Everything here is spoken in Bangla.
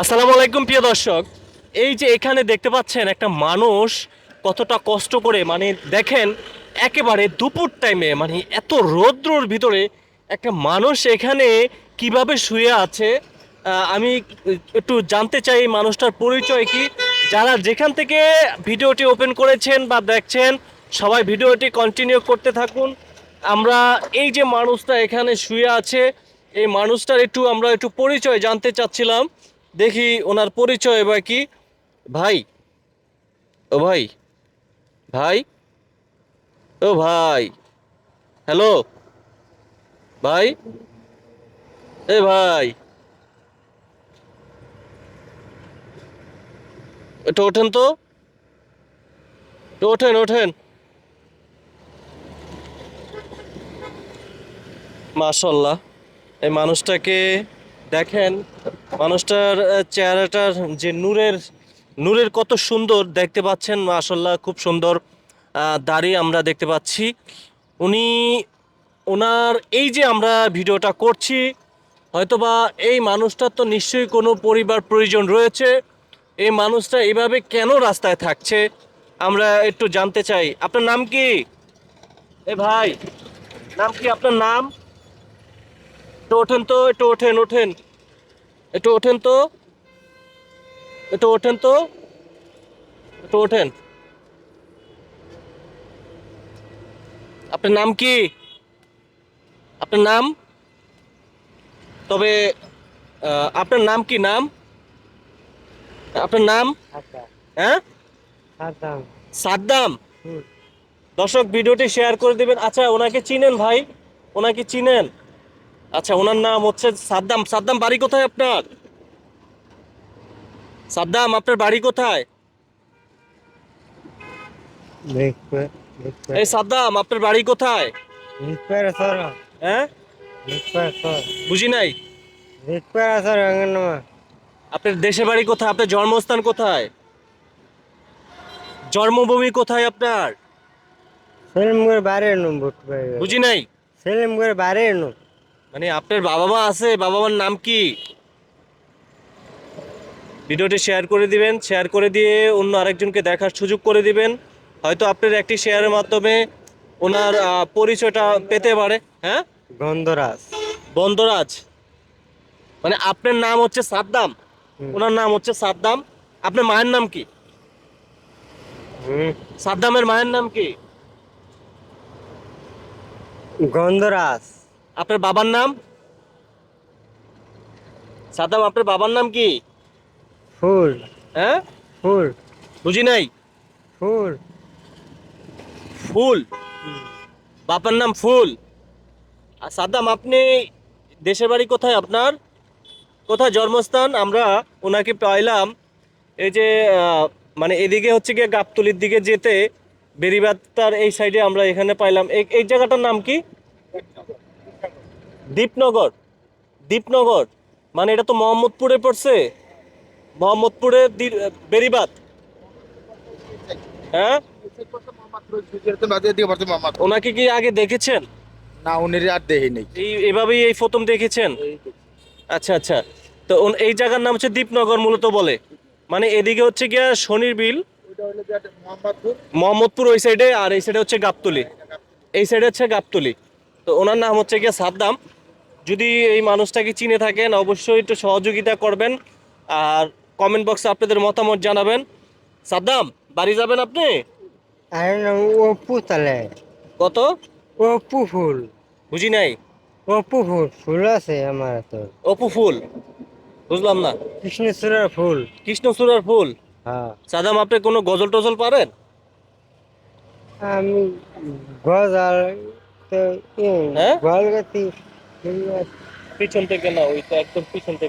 আসসালামু আলাইকুম, প্রিয় দর্শক। এই যে এখানে দেখতে পাচ্ছেন একটা মানুষ কতটা কষ্ট করে মানে দেখেন, একেবারে দুপুর টাইমে মানে এত রৌদ্রর ভিতরে একটা মানুষ এখানে কীভাবে শুয়ে আছে আমি একটু জানতে চাই মানুষটার পরিচয় কি। যারা যেখান থেকে ভিডিওটি ওপেন করেছেন বা দেখছেন, সবাই ভিডিওটি কন্টিনিউ করতে থাকুন। আমরা এই যে মানুষটা এখানে শুয়ে আছে, এই মানুষটার একটু, আমরা একটু পরিচয় জানতে চাচ্ছিলাম। দেখি ওনার পরিচয় বা কি? ভাই। ও ভাই। ভাই। ও ভাই। হ্যালো। ভাই। এ ভাই। একটু ওঠেন তো। ওঠেন ওঠেন। মাশাল্লাহ। এই মানুষটাকে দেখেন, মানুষটার চেহারাটার যে নূরের নূরের কত সুন্দর দেখতে পাচ্ছেন মাশাল্লাহ খুব সুন্দর দাড়ি আমরা দেখতে পাচ্ছি। উনি ওনার এই যে আমরা ভিডিওটা করছি, হয়তোবা এই মানুষটার তো নিশ্চয়ই কোনো পরিবার প্রয়োজন রয়েছে। এই মানুষটা এভাবে কেন রাস্তায় থাকছে? আমরা একটু জানতে চাই। আপনার নাম কি? এ ভাই, নাম কি আপনার নাম? একটু ওঠেন তো একটু ওঠেন ওঠেন। একটু ওঠেন তো। একটু ওঠেন তো। একটু ওঠেন। আপনার নাম কি? আপনার নাম? তবে আপনার নাম কি নাম? আপনার নাম? হ্যাঁ? সাদ্দাম। দর্শক ভিডিওটি শেয়ার করে দিবেন। আচ্ছা ওনাকে চিনেন ভাই? ওনাকে চিনেন? আচ্ছা ওনার নাম হচ্ছে সাদ্দাম। সাদ্দাম বাড়ি কোথায় আপনার? সাদ্দাম আপনার বাড়ি কোথায়? এই সাদ্দাম আপনার বাড়ি কোথায়? হ্যাঁ? বুঝি নাই? আপনার দেশে বাড়ি কোথায়? আপনার জন্মস্থান কোথায়? জন্মভূমি কোথায় আপনার? সেলিমগড় পাই বুঝি নাই? সেলিমগড় বাইরে নু মানে আপনার বাবা মা আছে বাবা মার নাম কি? ভিডিওটি শেয়ার করে দিবেন শেয়ার করে দিয়ে অন্য আরেকজনকে দেখার সুযোগ করে দিবেন। হয়তো আপনার একটি শেয়ারের মাধ্যমে ওনার পরিচয়টা পেতে পারে হ্যাঁ? গন্ধরাজ বন্দরাজ। মানে আপনার নাম হচ্ছে সাদ্দাম। ওনার নাম হচ্ছে সাদ্দাম। আপনার মায়ের নাম কি? সাদ্দামের মায়ের নাম কি? গন্ধরাজ। আপনার বাবার নাম? সাদাম আপনার বাবার নাম কি? ফুল। হ্যাঁ? ফুল। বুঝি নাই? ফুল। ফুল? বাবার নাম ফুল। আর সাদাম আপনি দেশের বাড়ি কোথায় আপনার? কোথায় জন্মস্থান? আমরা ওনাকে পাইলাম এই যে মানে এদিকে হচ্ছে গিয়ে গাবতলির দিকে যেতে বেরিবাদটার এই সাইডে আমরা এখানে পাইলাম। এই এই জায়গাটার নাম কি? দীপনগর দীপনগর মানে এটা তো মোহাম্মদপুরে পড়ছে। মোহাম্মদপুরে বেরিবাদ হ্যাঁ? ওনাকে কি আগে দেখেছেন? না উনি আর দেহি নেই এভাবেই এই প্রথম দেখেছেন? আচ্ছা আচ্ছা। তো এই জায়গার নাম হচ্ছে দীপনগর মূলত বলে। মানে এদিকে হচ্ছে গিয়া শনির বিল মোহাম্মদপুর। ওই সাইডে আর এই সাইডে হচ্ছে গাবতলি। এই সাইডে হচ্ছে গাবতলি। তো ওনার নাম হচ্ছে গিয়া সাদ্দাম। যদি এই মানুষটাকে চিনে থাকেন অবশ্যই একটু সহযোগিতা করবেন। আর কমেন্ট বক্সে আপনাদের মতামত জানাবেন। সাদ্দাম বাড়ি যাবেন আপনি? অপু তালে কত? অপু ফুল। বুঝি নাই। অপু ফুল ফুল আছে আমার তো অপু ফুল? বুঝলাম না। কৃষ্ণচূড়ার ফুল। কৃষ্ণচূড়ার ফুল? হ্যাঁ। সাদাম আপনি কোনো গজল টজল পারেন? আমি গজাল তো হ্যাঁ? পিছন থেকে না ওই তো একদম পিছন থেকে।